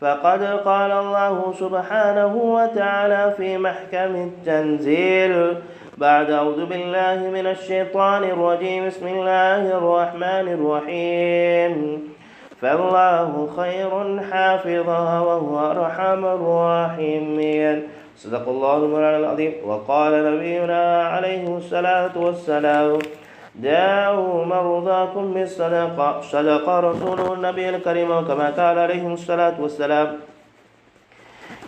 فقد قال الله سبحانه وتعالى في محكم التنزيل بعد أعوذ بالله من الشيطان الرجيم بسم الله الرحمن الرحيم. فالله خير حافظا وهو أرحم الراحمين. صدق الله المولى العظيم. وقال نبينا عليه الصلاة والسلام داعوا مرضاكم بالصدقة صدق رسوله النبي الكريم كما قال عليه الصلاة والسلام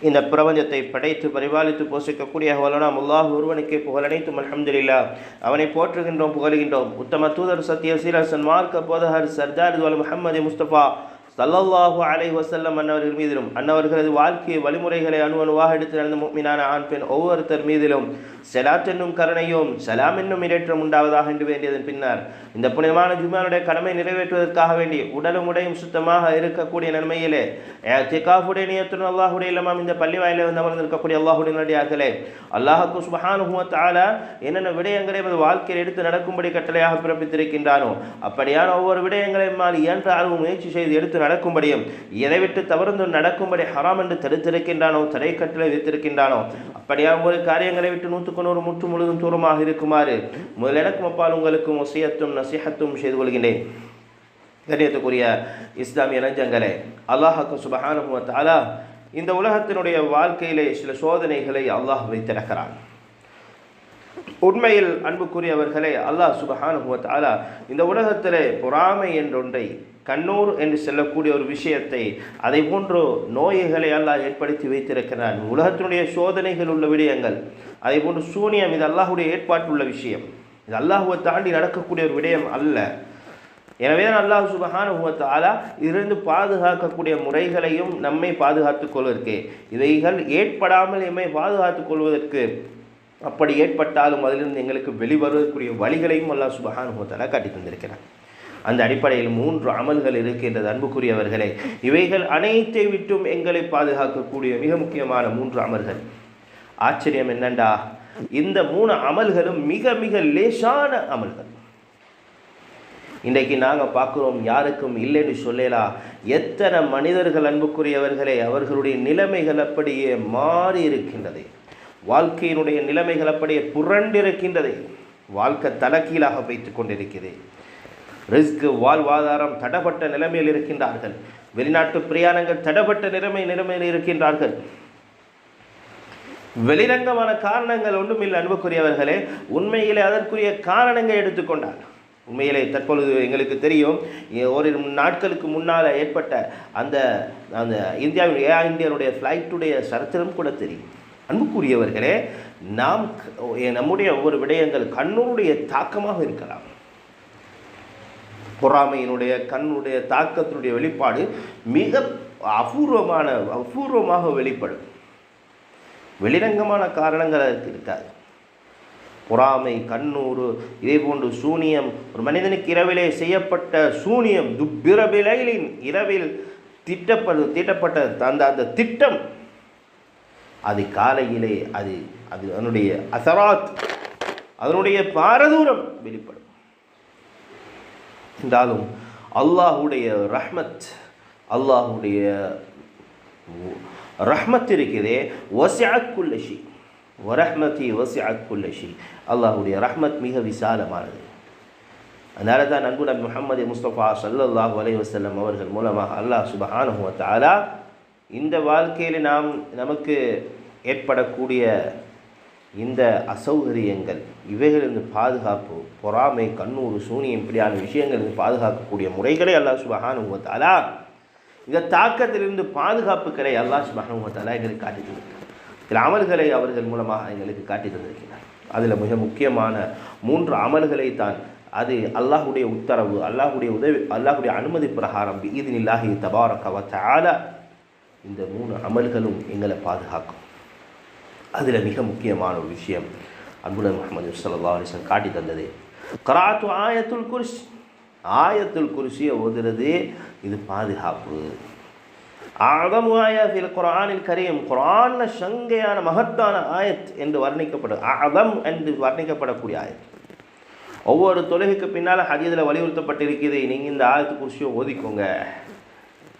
இந்த பிரபஞ்சத்தை படைத்து பரிபாலித்து போஷிக்கக்கூடிய வல்லனாம் அல்லாஹ் ஒருவனுக்கே புகழனைத்தும் அல்ஹம்துலில்லா அவனை போற்றுகின்றோம் புகழுகின்றோம் உத்தம தூதர் சத்திய சீரசன் மார்க்க போதகர் சர்தார் துவல் முஹம்மது முஸ்தபா சல்லல்லாஹு அலை வசல்லம் அன்னவர்கள் மீதிலும் அன்னவர்களது வாழ்க்கை வழிமுறைகளை அணு அணுவாக எடுத்து நடந்த மீனான ஆண் பெண் ஒவ்வொருத்தர் மீதிலும் செலாத் என்னும் கருணையும் சலாம் என்னும் இடேற்றம் உண்டாவதாக என்று வேண்டியதன் பின்னர் இந்த புனிதமான ஜுமானுடைய கடமை நிறைவேற்றுவதற்காக வேண்டி உடலும் உடையும் சுத்தமாக இருக்கக்கூடிய நன்மையிலே திகாஃபுடைய நியத்துடன் அல்லாஹுடைய இல்லாமல் இந்த பள்ளி வாயிலே வந்து அமர்ந்திருக்கக்கூடிய அல்லாஹுடைய நடிகார்களே அல்லாஹுக்கு சுபஹானுஹுவ தஆலா என்னென்ன விடயங்களை எமது வாழ்க்கையில் எடுத்து நடக்கும்படி கட்டளையாக பிறப்பித்திருக்கின்றானோ அப்படியான ஒவ்வொரு விடயங்களையும் மாறி இயன்ற அளவு முயற்சி செய்து எடுத்து நடக்கும்படியும் எதை விட்டு தவறுந்து நடக்கும்படி ஹராம் என்று தடுத்திருக்கின்றானோ தடை கட்டளை வைத்திருக்கின்றானோ அப்படியா ஒரு காரியங்களை விட்டு நூற்றுக்கு நூறு முற்று முழுதும் தூரமாக இருக்குமாறு முதல் எனக்கும் அப்பால் உங்களுக்கும் ஒசியத்தும் நசிஹத்தும் செய்து கொள்கின்றேன். கண்ணியத்துக்குரிய இஸ்லாமிய நஞ்சங்களே அல்லாஹாக்கு சுபஹானுவ தாலா இந்த உலகத்தினுடைய வாழ்க்கையிலே சில சோதனைகளை அல்லாஹ் வைத்திருக்கிறான் உண்மையில் அன்புக்குரியவர்களே அல்லாஹ் சுபஹானுவ தாலா இந்த உலகத்திலே பொறாமை என்றொன்றை கண்ணூர் என்று சொல்லக்கூடிய ஒரு விஷயத்தை அதை போன்று நோய்களை அல்லாஹ் ஏற்படுத்தி வைத்திருக்கிறான். உலகத்தினுடைய சோதனைகள் உள்ள விடயங்கள் அதே போன்று சூனியம் இது அல்லாஹுடைய ஏற்பாட்டுள்ள விஷயம். இது அல்லாஹுவை தாண்டி நடக்கக்கூடிய ஒரு விடயம் அல்ல. எனவே தான் அல்லாஹ் சுபஹானுவத்தாலா இதிலிருந்து பாதுகாக்கக்கூடிய முறைகளையும் நம்மை பாதுகாத்துக் கொள்வதற்கு இவைகள் ஏற்படாமல் எம்மை பாதுகாத்துக் கொள்வதற்கு அப்படி ஏற்பட்டாலும் அதிலிருந்து எங்களுக்கு வெளிவருவதற்குரிய வழிகளையும் அல்லாஹ் சுபஹானுவத்தாலா காட்டி தந்திருக்கிறார் அந்த அடிப்படையில் மூன்று அமல்கள் இருக்கின்றது. அன்புக்குரியவர்களே இவைகள் அனைத்தை விட்டும் எங்களை பாதுகாக்கக்கூடிய மிக முக்கியமான மூன்று அமல்கள். ஆச்சரியம் என்னண்டா? இந்த மூணு அமல்களும் மிக மிக லேசான அமல்கள். இன்றைக்கு நாங்கள் பார்க்குறோம் யாருக்கும் இல்லைன்னு சொல்லலாம் எத்தனை மனிதர்கள் அன்புக்குரியவர்களே அவர்களுடைய நிலைமைகள் அப்படியே மாறி இருக்கின்றது. வாழ்க்கையினுடைய நிலைமைகள் அப்படியே புரண்டிருக்கின்றதே. வாழ்க்கை தலக்கீழாக வைத்து கொண்டிருக்கிறது. ரிஸ்க் வாழ்வாதாரம் தடப்பட்ட நிலைமையில் இருக்கின்றார்கள். வெளிநாட்டு பிரயாணங்கள் தடப்பட்ட நிலைமை நிலைமையில் இருக்கின்றார்கள். வெளிரங்கமான காரணங்கள் ஒன்றும் இல்லை அன்புக்குரியவர்களே. உண்மையிலே அதற்குரிய காரணங்கள் எடுத்துக்கொண்டார் உண்மையிலே தற்பொழுது எங்களுக்கு தெரியும் ஒரு நாட்களுக்கு முன்னால் ஏற்பட்ட அந்த அந்த இந்தியாவின் ஏ இந்தியனுடைய ஃப்ளைட்டுடைய சரித்திரம் கூட தெரியும். அன்புக்குரியவர்களே நாம் நம்முடைய ஒவ்வொரு விடயங்கள் கண்ணுடைய தாக்கமாக இருக்கலாம். பொறாமையினுடைய கண்ணுடைய தாக்கத்தினுடைய வெளிப்பாடு மிக அபூர்வமான அபூர்வமாக வெளிப்படும். வெளிரங்கமான காரணங்கள் அதற்கு இருக்காது பொறாமை கண்ணூறு இதே போன்று சூனியம் ஒரு மனிதனுக்கு இரவிலே செய்யப்பட்ட சூனியம் துப்பிரபிலைலின் இரவில் திட்டப்படு தீட்டப்பட்ட அந்த அந்த திட்டம் அது காலையிலே அது அது அதனுடைய அசராத் அதனுடைய பாரதூரம் வெளிப்படும். என்றாலும் அல்லாஹுடைய ரஹ்மத் அல்லாஹுடைய ரஹ்மத் இருக்குதே வசியாக்குல்லஷி வரஹ்மதி வசியாக்குல்லஷி அல்லாஹுடைய ரஹ்மத் மிக விசாலமானது. அதனால தான் நண்பு நபி முகமது முஸ்தபா சல்லல்லாஹு அலை வசல்லம் அவர்கள் மூலமாக அல்லாஹ் சுபஹானுவத்தாலா இந்த வாழ்க்கையில் நாம் நமக்கு ஏற்படக்கூடிய இந்த அசௌகரியங்கள் இவைகளிலிருந்து பாதுகாப்பு பொறாமை கண்ணூறு சூனியம் இப்படியான விஷயங்களிலிருந்து பாதுகாக்கக்கூடிய முறைகளை அல்லாஹ் சுபஹானுவத்தாலா இந்த தாக்கத்திலிருந்து பாதுகாப்புகளை அல்லாஹ் சுபஹானுவத்தாலா எங்களுக்கு காட்டி தந்திருக்கிறார் சில அமல்களை அவர்கள் மூலமாக எங்களுக்கு காட்டி தந்திருக்கிறார். அதில் மிக முக்கியமான மூன்று அமல்களை தான் அது அல்லாஹுடைய உத்தரவு அல்லாஹுடைய உதவி அல்லாஹுடைய அனுமதி பிரகாரம் இது நில்லாஹி தபாரக வ இந்த மூணு அமல்களும் எங்களை பாதுகாக்கும். அதில் மிக முக்கியமான ஒரு விஷயம் அன்புடன் முகமது சல்லா அலிஸ்லம் காட்டி தந்தது. கராத்து ஆயத்துல் குருஷ். ஆயத்துல் குருஷியை ஓதுறது இது பாதுகாப்பு. ஆதமு ஆயாத்தில் குரானில் கரீம். குரானில் சங்கையான மகத்தான ஆயத் என்று வர்ணிக்கப்படும். ஆதம் என்று வர்ணிக்கப்படக்கூடிய ஆயத். ஒவ்வொரு தொழுகைக்கு பின்னால் ஹதீதில் வலியுறுத்தப்பட்டிருக்கிறது. நீங்கள் இந்த ஆயத்து குர்சியை ஓதிக்கோங்க.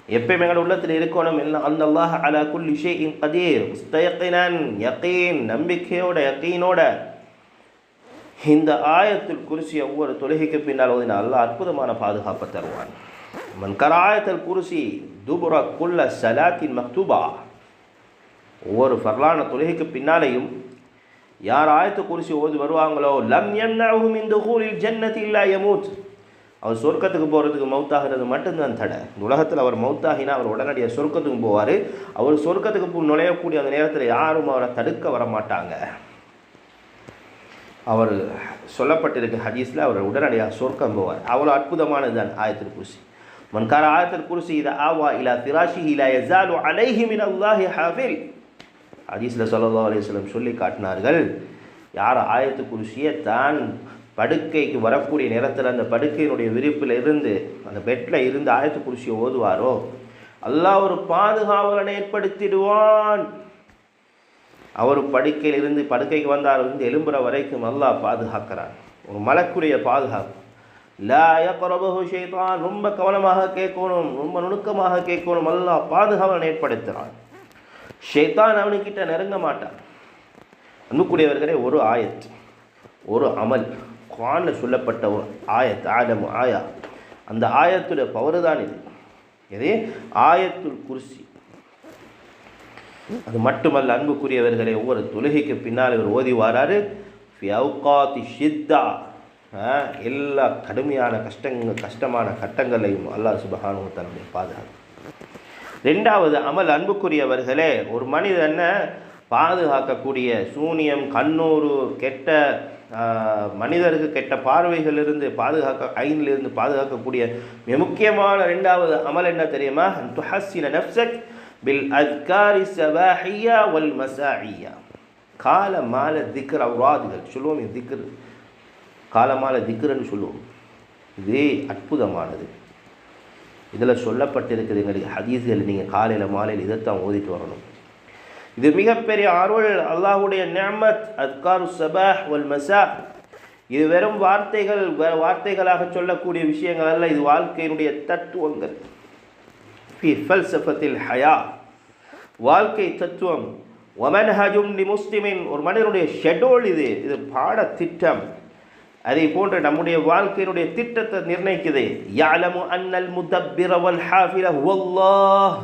எப்பயுமே எங்களோட உள்ளத்தில் இருக்கணும். எல்லாம் அந்த அல்லாஹ் அலா குல்லி ஷேஇன் கதீர். முஸ்தயக்கினன் யகீன் நம்பிக்கையோட யகீனோட இந்த ஆயத்தில் குருசி ஒவ்வொரு தொழுகைக்கு பின்னால் ஓதின அல்லாஹ் அற்புதமான பாதுகாப்பை தருவான். மன் கராயத்தில் குருசி துபுர குல்ல சலாத்தின் மக்தூபா. ஒவ்வொரு ஃபர்லான தொழுகைக்கு பின்னாலேயும் யார் ஆயத்து குருசி ஓதி வருவாங்களோ? லம் எம்னஹும் இந்த ஹூலில் ஜன்னதி இல்லா யமூத். அவர் சொர்க்கத்துக்கு போகிறதுக்கு மௌத்தாகிறது மட்டும்தான் தடை. இந்த உலகத்தில் அவர் மௌத்தாகினா அவர் உடனடியாக சொர்க்கத்துக்கு போவார். அவர் சொர்க்கத்துக்கு நுழையக்கூடிய அந்த நேரத்தில் யாரும் அவரை தடுக்க வர மாட்டாங்க அவர் சொல்லப்பட்டிருக்க ஹதீஸில் அவர் உடனடியாக சொர்க்கம் போவார். அவ்வளோ அற்புதமானது தான் ஆயத்தில் குருசி. மன்கார ஆயத்தில் குருசி இதை ஆவா இலா திராஷி இலா யசாலு அலைஹிமின் அல்லாஹி ஹாஃபில். ஹதீஸில் சொல்லல்லா அலைஹி சொல்லி காட்டினார்கள் யார் ஆயத்து குருசியை தான் படுக்கைக்கு வரக்கூடிய நேரத்தில் அந்த படுக்கையினுடைய விரிப்பில் இருந்து அந்த பெட்டில் இருந்து ஆயத்து குடிசியை ஓதுவாரோ? அல்லாஹ் ஒரு பாதுகாவலனை ஏற்படுத்திடுவான். அவர் படுக்கையில் இருந்து படுக்கைக்கு வந்தார் இருந்து எலும்புற வரைக்கும் அல்லாஹ் பாதுகாக்கிறான். ஒரு மலக்குடைய பாதுகாப்பு. லா ரொம்ப கவனமாக கேட்கணும் ரொம்ப நுணுக்கமாக கேட்கணும். அல்லாஹ் பாதுகாவலன் ஏற்படுத்துகிறான் ஷேதான் அவனுக்கிட்ட நெருங்க மாட்டான். அன்புக்குரியவர்களே ஒரு ஆயத் ஒரு அமல். குரானில் சொல்லப்பட்ட ஒரு ஆயத் ஆலம் ஆயா. அந்த ஆயத்துடைய பவர் தான் இது. எது? ஆயத்துல் குர்சி. அது மட்டுமல்ல அன்புக்குரியவர்களே ஒவ்வொரு தொழுகைக்கு பின்னால் இவர் ஓதி வாராரு. ஃபி ஷித்தா. ஆ, எல்லா கடுமையான கஷ்டங்கள் கஷ்டமான கட்டங்களையும் அல்லாஹ் சுபஹானு தன்னுடைய பாதுகாப்பு ரெண்டாவது அமல் அன்புக்குரியவர்களே ஒரு மனிதனை பாதுகாக்கக்கூடிய சூனியம் கண்ணூறு கெட்ட மனிதருக்கு கெட்ட பார்வைகளிலிருந்து பாதுகாக்க ஐனிலிருந்து பாதுகாக்கக்கூடிய மிக முக்கியமான ரெண்டாவது அமல் என்ன தெரியுமா? துஹசின நப்சக் பில் அத்காரி சபாஹியா வல் மசாஹியா. கால மால திக்ர் அவ்ராதுகள். சொல்லுவோம் இது திக்ரு. காலமால திக்ருன்னு சொல்லுவோம். இது அற்புதமானது. இதில் சொல்லப்பட்டிருக்குது எங்களுக்கு ஹதீஸ்கள். நீங்கள் காலையில் மாலையில் இதைத்தான் ஓதிட்டு வரணும். இது மிகப்பெரிய அருள் அல்லாஹுடைய நியமத் அத்காரு சபாஹ் ஒல் மசா இது வெறும் வார்த்தைகள் வார்த்தைகளாக சொல்லக்கூடிய விஷயங்கள் அல்ல இது வாழ்க்கையினுடைய தத்துவங்கள். ஃபி ஃபல்சஃபத்தில் ஹயா. வாழ்க்கை தத்துவம். ஒமன்ஹஜும் லி முஸ்லிமின். ஒரு மனிதனுடைய ஷெட்யூல் இது இது பாடத்திட்டம். அதே போன்று நம்முடைய வாழ்க்கையினுடைய திட்டத்தை நிர்ணயிக்குது. யாலமு அன்னல் முதப்பிரவல் ஹாஃபில ஹுவல்லாஹ்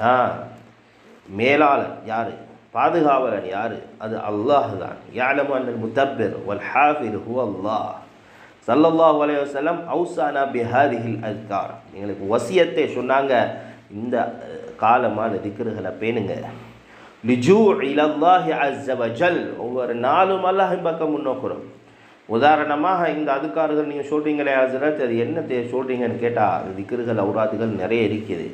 ஆ. மேலாளர் யார்? பாதுகாவலன் யார்? அது அல்லாஹ் தான். யாலமு அண்ணன் முதப்பர் வல் ஹாஃபிர் அல்லாஹ். ஸல்லல்லாஹு அலைஹி வசலம் ஔசானா பிஹாதிஹில் அஸ்கார். எங்களுக்கு வசியத்தை சொன்னாங்க. இந்த காலமான திக்ருகளை பேணுங்க. லிஜூ இலல்லாஹி அஸ்ஸ வஜல். ஒவ்வொரு நாளும் அல்லாஹின் பக்கம் முன்னோக்கிறோம் உதாரணமாக இந்த அதுக்காரர்கள் நீங்கள் சொல்கிறீங்களே ஹசரத் அது என்ன தே சொல்கிறீங்கன்னு கேட்டால் திக்ருகள் அவுராதுகள் நிறைய இருக்குது.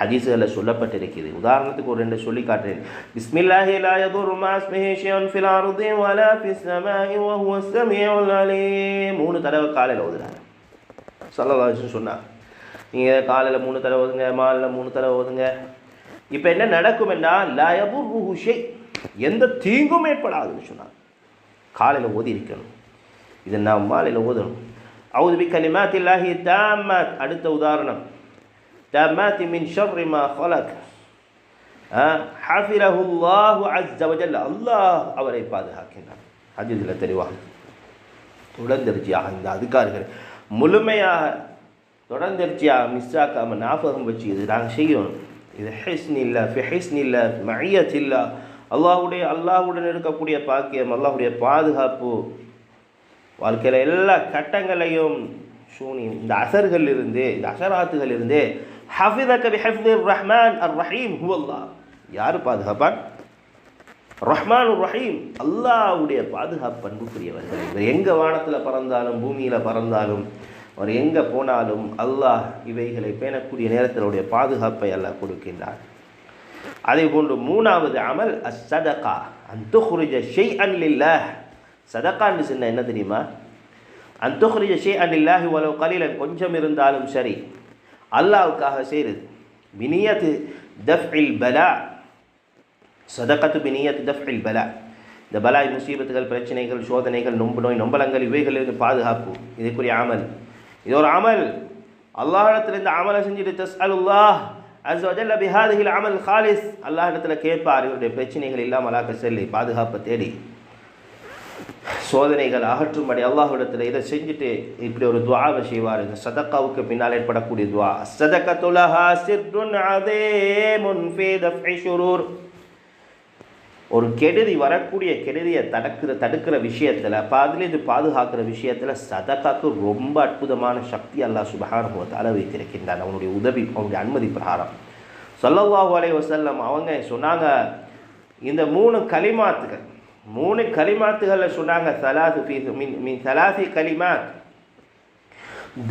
ஹதீஸுகளில் சொல்லப்பட்டிருக்கிறது. உதாரணத்துக்கு ஒரு ரெண்டு சொல்லி காட்டுறேன். பிஸ்மில்லாஹி லா யதுரு மா இஸ்மிஹி ஷைஉன் ஃபில் அர்தி வலா ஃபிஸ் வ ஹுவ ஸமீஉல் அலீம். மூணு தடவை காலையில் ஓதுறாங்க. ஸல்லல்லாஹு அலைஹி சொன்னாங்க. நீங்கள் காலையில் மூணு தடவை ஓதுங்க மாலையில் மூணு தடவை ஓதுங்க. இப்போ என்ன நடக்கும்னா லா யதுர்ருஹு ஷை எந்த தீங்கும் ஏற்படாதுன்னு சொன்னாங்க. காலையில் ஓதி இருக்கணும். இதை நான் மாலையில் ஓதணும். அவுது பி கலிமாத்தில்லாஹி தாமத் அடுத்த உதாரணம். tamati min syarri ma khalaq. ஹாஃபிரஹுல்லாஹு அஸ்ஸ வஜல்ல அல்லாஹ் அவரை பாதுகாக்கின்றார் ஹதீஸில் தெளிவாக தொடர்ந்தெரிச்சியாக இந்த அதிகாரிகள் முழுமையாக தொடர்ந்தெரிச்சியாக மிஸ் ஆக்காமல் ஞாபகம் வச்சு இது நாங்கள் செய்யணும். இது ஹெஸ்ன் இல்லை ஃபெஹிஸ்ன் இல்லை மயத் இல்லை அல்லாஹுடைய அல்லாஹுடன் இருக்கக்கூடிய பாக்கியம் அல்லாஹுடைய பாதுகாப்பு. வாழ்க்கையில் எல்லா கட்டங்களையும் சூனி இந்த அசர்கள் இருந்து இந்த அசராத்துகள் இருந்தே ஹஃபிதக பிஹஃபிர் ரஹ்மான் அர் ரஹீம் ஹுவல்லாஹ். யார் பாதுகாப்பான்? ரஹ்மான் ரஹீம் அல்லாஹ்வுடைய பாதுகாப்பு அன்புக்குரியவர்கள் இவர் எங்கே வானத்தில் பறந்தாலும் பூமியில் பறந்தாலும் அவர் எங்கே போனாலும் அல்லாஹ் இவைகளை பேணக்கூடிய நேரத்தினுடைய பாதுகாப்பை அல்லாஹ் கொடுக்கின்றார் அதே போன்று மூணாவது அமல் அஸ்ஸதகா அந்துஹுரிஜ ஷெய் அன்லில்ல சதக்கான்னு சொன்ன என்ன தெரியுமா? அந்துஹுரிஜ ஷெய் அன்லில்லாஹி வலவு கலையில் கொஞ்சம் இருந்தாலும் சரி. அல்லாவுக்காக செய்கிறது பினியத்து தஃஇல் பலா. சதக்கத்து பினியத்து தஃஇல் பலா. இந்த பலாய் முசீபத்துகள் பிரச்சனைகள் சோதனைகள் நொம்பு நோய் நொம்பலங்கள் இவைகளிலிருந்து பாதுகாப்பு. இதுக்குரிய அமல். இது ஒரு அமல். அல்லாஹிடத்தில் இந்த அமலை செஞ்சுட்டு தஸ் அலுல்லாஹ் அஸ் பிஹாதிகில் அமல் ஹாலிஸ் அல்லாஹிடத்தில் கேட்பார் இவருடைய பிரச்சனைகள் இல்லாமல் அலாக்க செல்லி பாதுகாப்பை தேடி. சோதனைகள் அகற்றும்படி அல்லாஹிடத்தில் இதை செஞ்சுட்டு இப்படி ஒரு துவாவை செய்வார். இந்த சதக்காவுக்கு பின்னால் ஏற்படக்கூடிய துவா சதக்கத்துலஹா சிர்ருன் அதேமுன் ஃபீ தஃஇ ஒரு கெடுதி வரக்கூடிய கெடுதியை தடுக்கிற தடுக்கிற விஷயத்தில் அப்போ பாதுகாக்கிற விஷயத்தில் சதக்காக்கு ரொம்ப அற்புதமான சக்தி அல்லாஹ் சுபஹானுபவத்தால் வைத்திருக்கின்றான். அவனுடைய உதவி அவனுடைய அனுமதி பிரகாரம். சொல்லவாஹு அலைஹி வசல்லம் அவங்க சொன்னாங்க இந்த மூணு கலிமாத்துகள் மூணு கலிமாத்துகளில் சொன்னாங்க சலாசு ஃபீ மீன் மீன் சலாசி கலிமாத்.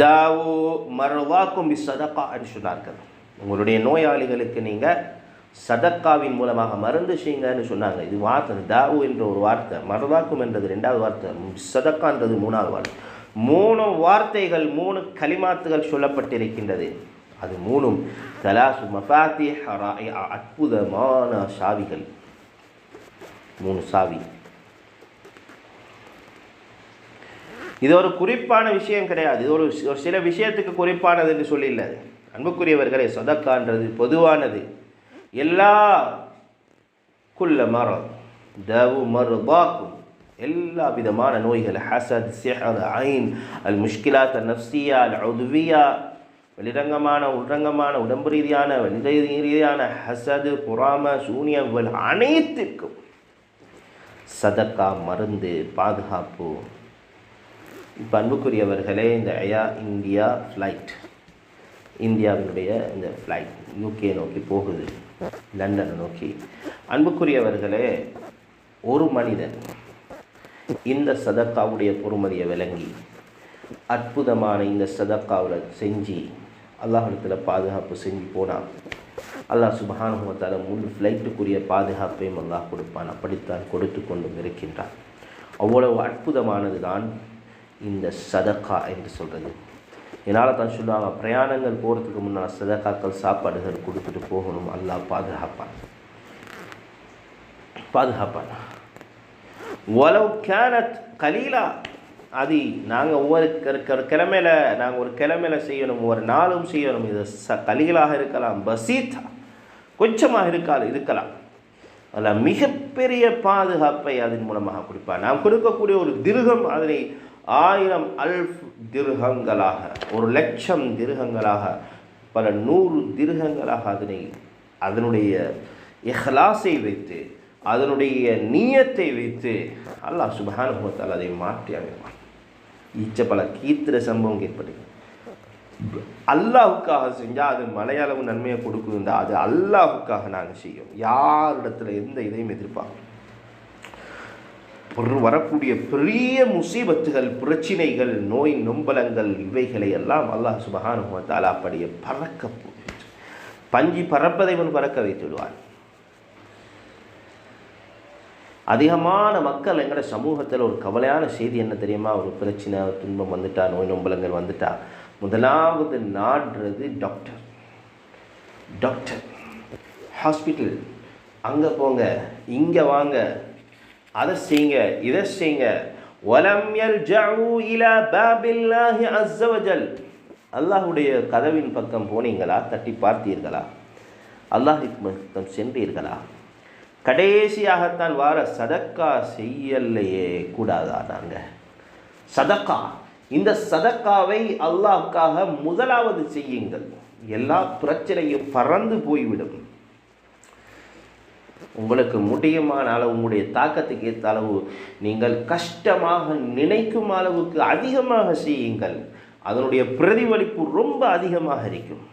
தாவோ மர்வாக்கும் பி சதக்கான்னு சொன்னார்கள். உங்களுடைய நோயாளிகளுக்கு நீங்கள் சதக்காவின் மூலமாக மருந்து செய்யுங்கன்னு சொன்னாங்க. இது வார்த்தை தாவு என்ற ஒரு வார்த்தை மரதாக்கும் என்றது ரெண்டாவது வார்த்தை சதக்கான்றது மூணாவது வார்த்தை. மூணு வார்த்தைகள் மூணு கலிமாத்துகள் சொல்லப்பட்டிருக்கின்றது. அது மூணும் தலாசு மஃபாத்தி அற்புதமான சாவிகள். மூணு சாவி இது ஒரு குறிப்பான விஷயம் கிடையாது. இது ஒரு ஒரு சில விஷயத்துக்கு குறிப்பானது என்று சொல்லியில்லை அன்புக்குரியவர்களே சதக்கான்றது பொதுவானது. எல்லா குள்ள மரம் தவு மறுபாக்கும் எல்லா விதமான நோய்கள் ஹசத் சிஹர் ஐன் அல் முஷ்கிலாத் அல் நஃப்சியா அல் உதுவியா வெளிரங்கமான உள்ரங்கமான உடம்பு ரீதியான வெளி ரீதியான ஹசது பொறாம சூனியங்கள் அனைத்திற்கும் சதக்கா மருந்து பாதுகாப்பு. இப்போ அன்புக்குரியவர்களே இந்த ஐயா இந்தியா ஃப்ளைட் இந்தியாவினுடைய இந்த ஃப்ளைட் யூகே நோக்கி போகுது. லண்டனை நோக்கி. அன்புக்குரியவர்களே ஒரு மனிதன் இந்த சதக்காவுடைய பொறுமதியை விளங்கி அற்புதமான இந்த சதக்காவில் செஞ்சு அல்லாஹிடத்தில் பாதுகாப்பு செஞ்சு போனான் அல்லாஹ் சுபஹானுமத்தால் முழு ஃப்ளைட்டுக்குரிய பாதுகாப்பையும் அல்லாஹ் கொடுப்பான். அப்படித்தான் கொடுத்து கொண்டும் இருக்கின்றான். அவ்வளவு அற்புதமானது தான் இந்த சதக்கா என்று சொல்கிறது என்னால் தான் சொல்லுவாங்க பிரயாணங்கள் போகிறதுக்கு முன்னால் சதக்காக்கள் சாப்பாடுகள் கொடுத்துட்டு போகணும். அல்லாஹ் பாதுகாப்பான். பாதுகாப்பான். ஒலவு கேனத் கலீலா. அது நாங்கள் ஒவ்வொரு க- கிழமையில நாங்கள் ஒரு கிழமையில் செய்யணும் ஒரு நாளும் செய்யணும். இது ச கலீலாக இருக்கலாம் பசீத்தா கொஞ்சமாக இருக்காது இருக்கலாம். அதில் மிகப்பெரிய பாதுகாப்பை அதன் மூலமாக கொடுப்பார் நாம் கொடுக்கக்கூடிய ஒரு திருகம் அதனை ஆயிரம் அல்ஃப் திருகங்களாக ஒரு லட்சம் திருகங்களாக பல நூறு திருகங்களாக அதனை அதனுடைய இஹ்லாஸை வைத்து அதனுடைய நீயத்தை வைத்து அல்லாஹ் சுபஹானுபவத்தால் அதை மாற்றி அமைப்பான். ஈச்ச பல கீத்திர சம்பவம் ஏற்படுகிறது அல்லாஹுக்காக செஞ்சால் அது மலையளவு நன்மையை கொடுக்குதுண்டா அது அல்லாஹுக்காக நாங்கள் செய்யும் யாரிடத்துல எந்த இதையும் எதிர்பார்க்கணும் வரக்கூடிய பெரிய முசீபத்துகள் பிரச்சினைகள் நோய் நொம்பலங்கள் இவைகளை எல்லாம் அல்லாஹ் சுபஹானுவத்தால் அப்படியே பறக்க பஞ்சி பறப்பதைவன் பறக்க வைத்து விடுவான் அதிகமான மக்கள் எங்களோட சமூகத்தில் ஒரு கவலையான செய்தி என்ன தெரியுமா? ஒரு பிரச்சனை துன்பம் வந்துட்டா நோய் நொம்பலங்கள் வந்துட்டா. முதலாவது நாடுறது டாக்டர் டாக்டர் ஹாஸ்பிட்டல் அங்கே போங்க இங்கே வாங்க. அதை செய்யுங்க இதை செய்யுங்க. ஒலம் எல் ஜவு இலா பாபில்லாஹி அஸ்ஸவஜல் அல்லாஹுடைய கதவின் பக்கம் போனீங்களா? தட்டி பார்த்தீர்களா? அல்லாஹின் பக்கம் சென்றீர்களா? கடைசியாகத்தான் வார சதக்கா செய்யலையே கூடாதா சதக்கா. இந்த சதக்காவை அல்லாஹ்க்காக முதலாவது செய்யுங்கள். எல்லா பிரச்சனையும் பறந்து போய்விடும். உங்களுக்கு முடியுமான அளவு உங்களுடைய தாக்கத்துக்கு ஏற்ற அளவு நீங்கள் கஷ்டமாக நினைக்கும் அளவுக்கு அதிகமாக செய்யுங்கள். அதனுடைய பிரதிபலிப்பு ரொம்ப அதிகமாக இருக்கும்.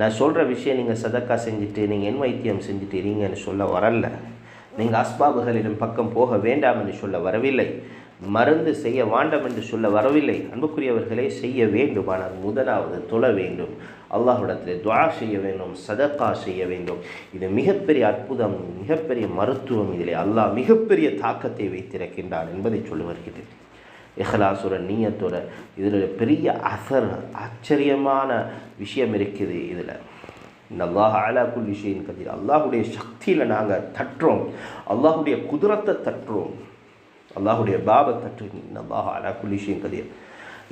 நான் சொல்கிற விஷயம் நீங்கள் சதக்கா செஞ்சுட்டு நீங்கள் என் வைத்தியம் செஞ்சுட்டு இருங்கன்னு சொல்ல வரல. நீங்கள் அஸ்பாபுகளிடம் பக்கம் போக வேண்டாம் என்று சொல்ல வரவில்லை. மருந்து செய்ய வேண்டாம் என்று சொல்ல வரவில்லை. அன்புக்குரியவர்களே செய்ய வேண்டும் ஆனால் முதலாவது தொழ வேண்டும். அல்லாஹ்விடத்தில் துவா செய்ய வேண்டும் சதக்கா செய்ய வேண்டும். இது மிகப்பெரிய அற்புதம் மிகப்பெரிய மருத்துவம். இதிலே அல்லாஹ் மிகப்பெரிய தாக்கத்தை வைத்திருக்கின்றான் என்பதை சொல்லி வருகிறேன். இஹ்லாசுர நீயத்தோட இதில் பெரிய அசர் ஆச்சரியமான விஷயம் இருக்குது இதில். அல்லாஹ் அலா குல் விஷயம் கதிர். அல்லாஹுடைய சக்தியில் நாங்கள் தட்டுறோம் அல்லாஹுடைய குதிரத்தை தட்டுறோம் அல்லாஹுடைய பாபை தட்டு அல்லாஹ் அலா குலிஷியும் விஷயம் கதிர்.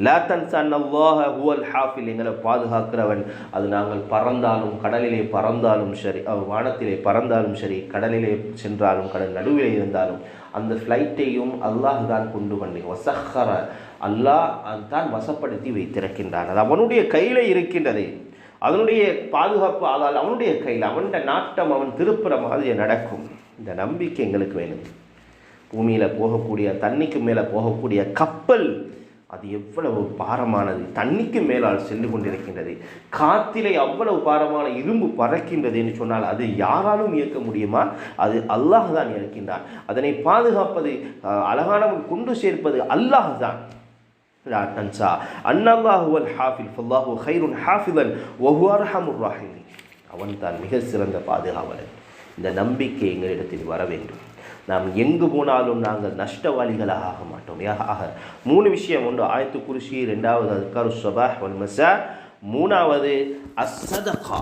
லா அல்லாஹ ஹுவல் ஹாஃபில் எங்களை பாதுகாக்கிறவன். அது நாங்கள் பறந்தாலும் கடலிலே பறந்தாலும் சரி வானத்திலே பறந்தாலும் சரி கடலிலே சென்றாலும் கடல் நடுவிலே இருந்தாலும் அந்த ஃப்ளைட்டையும் அல்லாஹ் தான் கொண்டு பண்ணி வசஹர அல்லாஹ் தான் வசப்படுத்தி வைத்திருக்கின்றான். அது அவனுடைய கையில் இருக்கின்றது. அதனுடைய பாதுகாப்பு ஆளால் அவனுடைய கையில் அவனுடைய நாட்டம் அவன் திருப்புற மாதிரி நடக்கும். இந்த நம்பிக்கை எங்களுக்கு வேணும். பூமியில் போகக்கூடிய தண்ணிக்கு மேலே போகக்கூடிய கப்பல் அது எவ்வளவு பாரமானது தண்ணிக்கு மேலால் சென்று கொண்டிருக்கின்றது காத்திலே அவ்வளவு பாரமான இரும்பு பறக்கின்றது என்று சொன்னால் அது யாராலும் இயக்க முடியுமா அது அல்லாஹ் தான் இயக்கின்றான் அதனை பாதுகாப்பது அஹ், அழகானவன் கொண்டு சேர்ப்பது அல்லாஹ் தான் لا تنسى أن الله هو الحافظ فالله خير حافظا وهو أرحم الراحمين அவன் தான் மிக சிறந்த பாதுகாவலன் இந்த நம்பிக்கை எங்களிடத்தில் வர வேண்டும் நாம் எங்கு போனாலும் நாங்கள் நஷ்டவாளிகளாக ஆக மாட்டோம். ஆக. மூணு விஷயம் ஒன்று ஆயத்து குருசி ரெண்டாவது அதுக்காரு சபாஹ் மசா மூணாவது அசதகா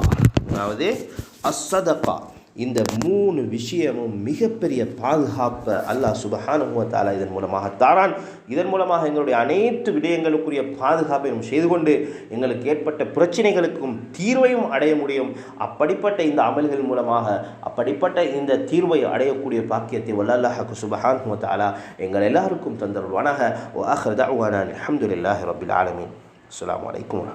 மூணாவது அசதகா இந்த மூணு விஷயமும் மிகப்பெரிய பாதுகாப்பை அல்லாஹ் சுபஹானுஹு இதன் மூலமாக தாரான். இதன் மூலமாக எங்களுடைய அனைத்து விடயங்களுக்குரிய பாதுகாப்பையும் செய்து கொண்டு எங்களுக்கு ஏற்பட்ட பிரச்சனைகளுக்கும் தீர்வையும் அடைய முடியும். அப்படிப்பட்ட இந்த அமல்கள் மூலமாக அப்படிப்பட்ட இந்த தீர்வை அடையக்கூடிய பாக்கியத்தை வல்லல்லாஹாக்கு சுபஹானுஹு வ எங்கள் எல்லாருக்கும் தந்தருள்வானாக. வ ஆஹிர் தஅவானா அல்ஹம்துலில்லாஹி ரப்பில் ஆலமீன். அஸ்ஸலாமு அலைக்கும்